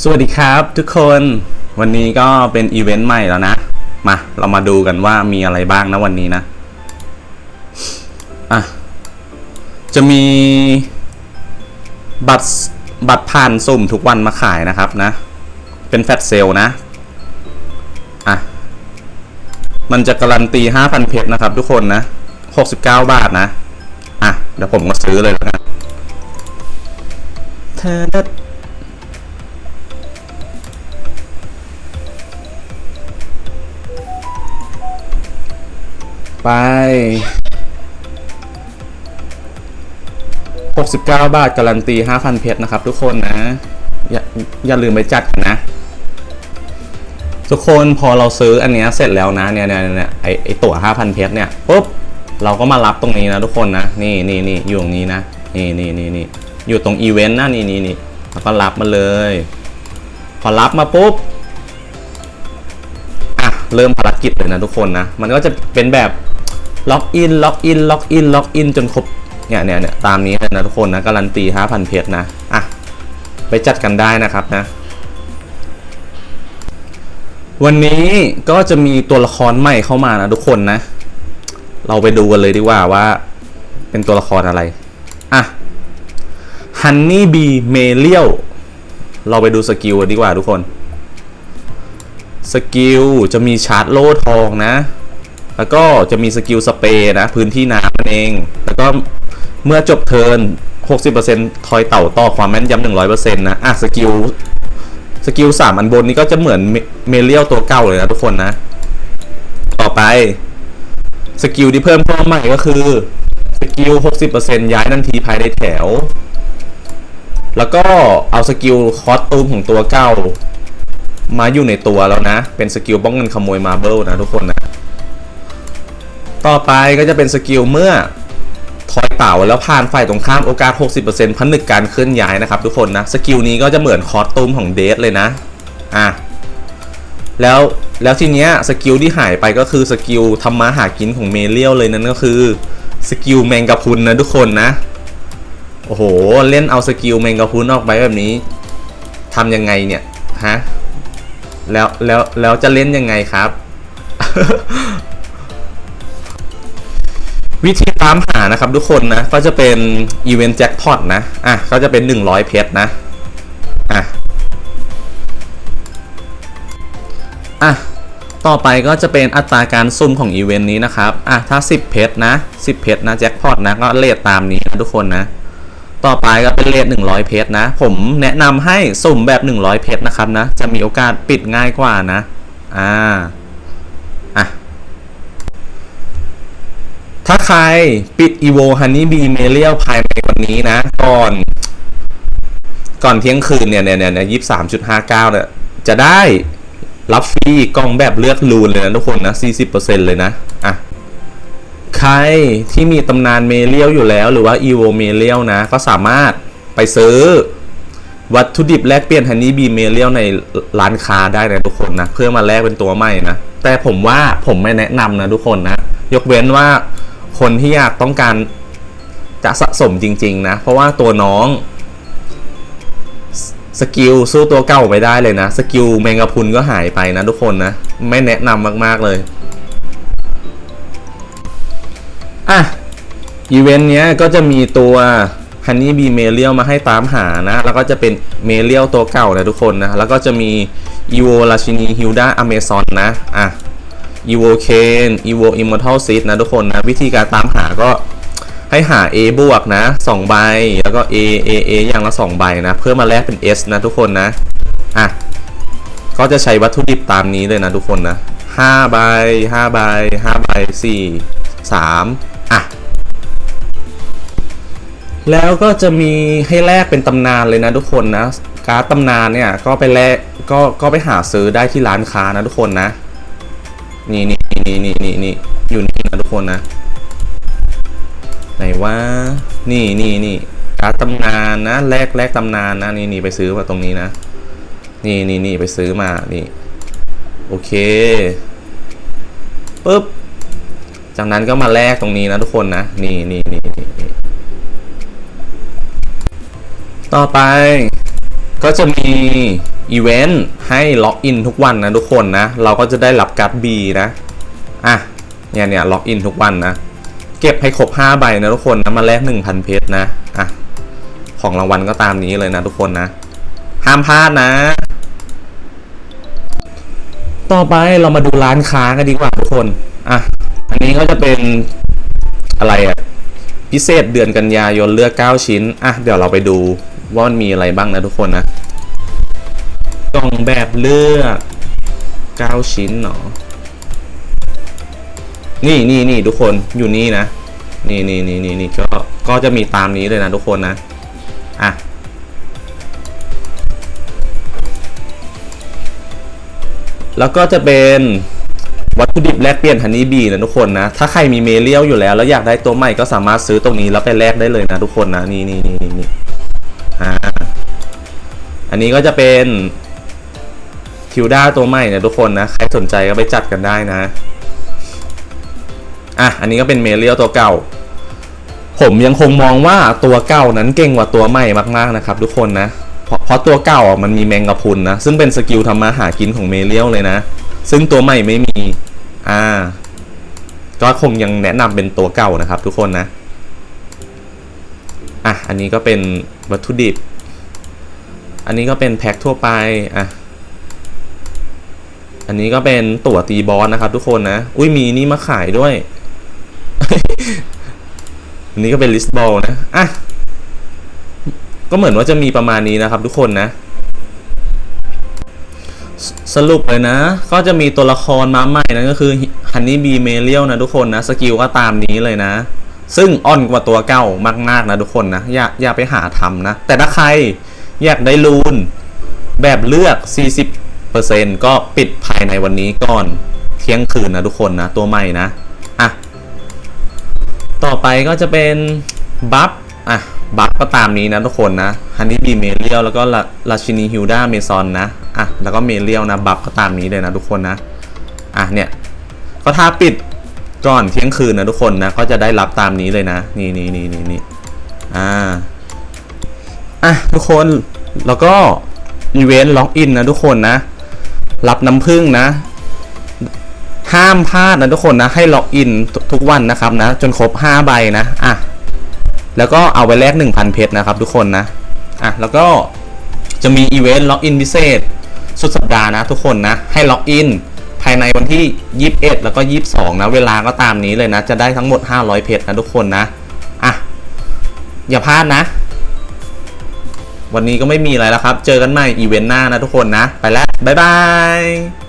สวัสดีครับทุกคนวันนี้ก็เป็นอีเวนต์ใหม่แล้วนะ มาเรามาดูกันว่ามีอะไรบ้างนะวันนี้นะอะจะมีบัตรบัตรผ่านสุ่มทุกวันมาขายนะครับนะ เป็นแฟตเซลนะอะมันจะการันตี 5,000 เพชรนะครับ ทุกคนนะ 69 บาทนะ อะ เดี๋ยวผมก็ซื้อเลยแล้วกัน ไป 69 บาทการันตี 5,000 เพชรนะครับทุกคนนะ อย่าอย่าลืมไปจัดนนะ ทุกคนพอเราซื้ออันเนี้ยเสร็จแล้วนะเนี่ยเนี่ยเนี่ยไอไอตั๋ว 5,000 เพชรเนี่ยปุ๊บเราก็มารับตรงนี้นะทุกคนนะ นี่นี่นี่อยู่ตรงนี้นะ นี่นี่นี่นี่อยู่ตรงอีเวนต์นะนี่นี่นี่แล้วก็รับมาเลย พอรับมาปุ๊บ อะ เริ่มภารกิจเลยนะทุกคนนะ มันก็จะเป็นแบบ ล็อกอินล็อกอินล็อกอินล็อกอินจนครบเนี่ยเนี่ยเนี่ยตามนี้เลยนะทุกคนนะการันตี 5,000 เพชรนะอะไปจัดกันได้นะครับนะ วันนี้ก็จะมีตัวละครใหม่เข้ามานะทุกคนนะ เราไปดูกันเลยดีกว่าว่า เป็นตัวละครอะไรอะฮันนี่บีเมเลียวเราไปดูสกิลกันดีกว่าทุกคน สกิลจะมีชาร์จโล่ทองนะ แล้วก็จะมีสกิลสเปรย์นะ พื้นที่น้ำนั่นเอง แล้วก็เมื่อจบเทิร์น60%ทอยเต่าต่อความแม่นยำ100%นะอะสกิลสกิล3อันบนนี้ก็จะเหมือนเมเมเลียวตัวเก่าเลยนะทุกคนนะ ต่อไปสกิลที่เพิ่มเข้ามาใหม่ก็คือสกิล 60%ย้ายทันทีภายในแถว แล้วก็เอาสกิลคอสตูมของตัวเก่า มาอยู่ในตัวแล้วนะ เป็นสกิลป้องกันขโมยมาเบิลนะทุกคนนะ ต่อไปก็จะเป็นสกิลเมื่อทอยเต่าแล้วผ่านฝ่ายตรงข้ามโอกาส 60%พันนึกการเคลื่อนย้ายนะครับทุกคนนะสกิลนี้ก็จะเหมือนคอสตูมของเดทเลยนะอะแล้วแล้วทีเนี้ยสกิลที่หายไปก็คือสกิลทำมาหากินของเมเลียวเลยนั่นก็คือสกิลแมงกะพุนนะทุกคนนะโอ้โหเล่นเอาสกิลแมงกะพุนออกไปแบบนี้ทำยังไงเนี่ยฮะแล้วแล้วแล้วจะเล่นยังไงครับ วิธีตามหานะครับทุกคนนะ ก็จะเป็นอีเวนต์แจ็คพอตนะ อะ ก็จะเป็น 100 เพชรนะ อะ อะ ต่อไปก็จะเป็นอัตราการซุ่มของอีเวนต์นี้นะครับ อะ ถ้า 10 เพชรนะ 10 เพชรนะแจ็คพอตนะ ก็เลทตามนี้นะทุกคนนะ ต่อไปก็เป็นเลท100 เพชรนะ ผมแนะนำให้สุ่มแบบ 100 เพชรนะครับนะ จะมีโอกาสปิดง่ายกว่านะ อ่า อะ ถ้าใครปิด evo honey bee m e l i a ภายในวันนี้นะ ก่อน ก่อนเที่ยงคืนเนี่ยเนี่ยเนี่ยยี่สามจุดห้าเก้าเนี่ย จะได้รับฟรีกล่องแบบเลือกลูนเลยนะทุกคนนะสี่สิบเปอร์เซ็นเลยนะ อะ ใครที่มีตำนานเมเลียวอยู่แล้ว หรือว่า evo เมเลียวนะ ก็สามารถไปซื้อวัตถุดิบแลกเปลี่ยนฮันนี่บีเมเลียวในร้านค้าได้นะทุกคนนะ เพื่อมาแลกเป็นตัวใหม่นะ แต่ผมว่าผมไม่แนะนำนะทุกคนนะ ยกเว้นว่า คนที่อยากต้องการจะสะสมจริง ๆ นะ เพราะว่าตัวน้องสกิลสู้ตัวเก่าไม่ได้เลยนะ สกิลแมงกะพุนก็หายไปนะทุกคนนะ ไม่แนะนำมาก ๆ เลย อะ อีเวนต์เนี้ยก็จะมีตัวฮันนี่บีเมเลียมาให้ตามหานะ แล้วก็จะเป็นเมเลียตัวเก่านะทุกคนนะ แล้วก็จะมีอีโวราชินีฮิลดาอเมซอนนะ อะ อีโวเคนอีโวอิมมอร์ทัลซินะทุกคนนะ วิธีการตามหาก็ให้หา A บวกนะ2ใบ แล้วก็ A A A อย่างละ 2 ใบนะ เพื่อมาแลกเป็น S นะทุกคนนะ อะ ก็จะใช้วัตถุดิบตามนี้เลยนะทุกคนนะ5ใบ5ใบ5ใบ4 3 อะ แล้วก็จะมีให้แลกเป็นตำนานเลยนะทุกคนนะ การ์ดตำนานเนี่ยก็ไปแลกก็ก็ไปหาซื้อได้ที่ร้านค้านะทุกคนนะ นี่นี่นี่นี่นี่นี่อยู่นี่นะทุกคนนะ ไหนว่า นี่นี่นี่การ์ดตำนานนะแลกแลกตำนานนะ นี่นี่ไปซื้อมาตรงนี้นะ นี่นี่นี่ไปซื้อมา นี่ โอเคปุ๊บ จากนั้นก็มาแลกตรงนี้นะทุกคนนะ นี่นี่นี่นี่นี่ต่อไปก็จะมี อีเวนต์ให้ล็อกอินทุกวันนะทุกคนนะ เราก็จะได้รับการ์ด B นะ อะ เนี่ยเนี่ยล็อกอินทุกวันนะ เก็บให้ครบ 5 ใบนะทุกคนนะมาแลก1,000 เพชรนะ อะ ของรางวัลก็ตามนี้เลยนะทุกคนนะ ห้ามพลาดนะ ต่อไปเรามาดูร้านค้ากันดีกว่าทุกคน อะ อันนี้ก็จะเป็นอะไรอะพิเศษเดือนกันยายนเลือก 9 ชิ้น อะ เดี๋ยวเราไปดูว่ามันมีอะไรบ้างนะทุกคนนะ กล่องแบบเลือก9ชิ้นเนาะนี่นี่นี่ทุกคนอยู่นี่นะ นี่นี่นี่นี่นี่ก็ก็จะมีตามนี้เลยนะทุกคนนะ อะ แล้วก็จะเป็นวัตถุดิบแลกเปลี่ยนฮันนี่บีนะทุกคนนะ ถ้าใครมีเมเลียวอยู่แล้ว แล้วอยากได้ตัวใหม่ก็สามารถซื้อตรงนี้แล้วไปแลกได้เลยนะทุกคนนะ นี่นี่นี่นี่นี่อ่าอันนี้ก็จะเป็น คิวด้าตัวใหม่เนะทุกคนนะ ใครสนใจก็ไปจัดกันได้นะ อะ อันนี้ก็เป็นเมเลียวตัวเก่า ผมยังคงมองว่าตัวเก่านั้นเก่งกว่าตัวใหม่มากๆนะครับ ทุกคนนะ เพราะเพราะตัวเก่าอะมันมีแมงกะพุนนะ ซึ่งเป็นสกิลทำมาหากินของเมเลียวเลยนะ ซึ่งตัวใหม่ไม่มี อ่า ก็คงยังแนะนำเป็นตัวเก่านะครับ ทุกคนนะอะ อันนี้ก็เป็นวัตถุดิบ อันนี้ก็เป็นแพ็คทั่วไป อะ อันนี้ก็เป็นตั๋วตีบอสนะครับ ทุกคนนะ อุ้ยมีนี่มาขายด้วย อันนี้ก็เป็นลิสบอลนะ อะ ก็เหมือนว่าจะมีประมาณนี้นะครับ ทุกคนนะสสรุปเลยนะ ก็จะมีตัวละครมาใหม่นั่นก็คือฮันนี่บีเมเลียนะทุกคนนะ สกิลก็ตามนี้เลยนะ ซึ่งอ่อนกว่าตัวเก่ามากๆนะทุกคนนะ อย่าอย่าไปหาทำนะ แต่ถ้าใครอยากได้ลูนแบบเลือก 40 ก็ปิดภายในวันนี้ก่อนเที่ยงคืนนะทุกคนนะ ตัวใหม่นะ อะ ต่อไปก็จะเป็นบัฟอะบัฟก็ตามนี้นะทุกคนนะฮันนี่บีเมเลียลแล้วก็ลาชินีฮิลดาเมซอนนะ อะ แล้วก็เมเลียลนะบัฟก็ตามนี้เลยนะทุกคนนะ อะเนี่ยก็ถ้าปิดก่อนเที่ยงคืนนะทุกคนนะ ก็จะได้รับตามนี้เลยนะ นี่นี่นี่นี่นี่อ่าอะทุกคนแล้วก็อีเวนต์ล็อกอินนะทุกคนนะ รับน้ำผึ้งนะ ห้ามพลาดนะทุกคนนะ ให้ล็อกอินทุกวันนะครับนะ จนครบ 5 ใบนะ อะ แล้วก็เอาไปแลก1,000 เพชรนะครับทุกคนนะ อะ แล้วก็จะมีอีเวนต์ล็อกอินพิเศษ สุดสัปดาห์นะทุกคนนะ ให้ล็อกอินภายในวันที่ 21 แล้วก็ 22 นะ เวลาก็ตามนี้เลยนะ จะได้ทั้งหมด 500 เพชรนะทุกคนนะ อะ อย่าพลาดนะ วันนี้ก็ไม่มีอะไรแล้วครับ เจอกันใหม่อีเวนต์หน้านะทุกคนนะ ไปแล้ว บ๊ายบาย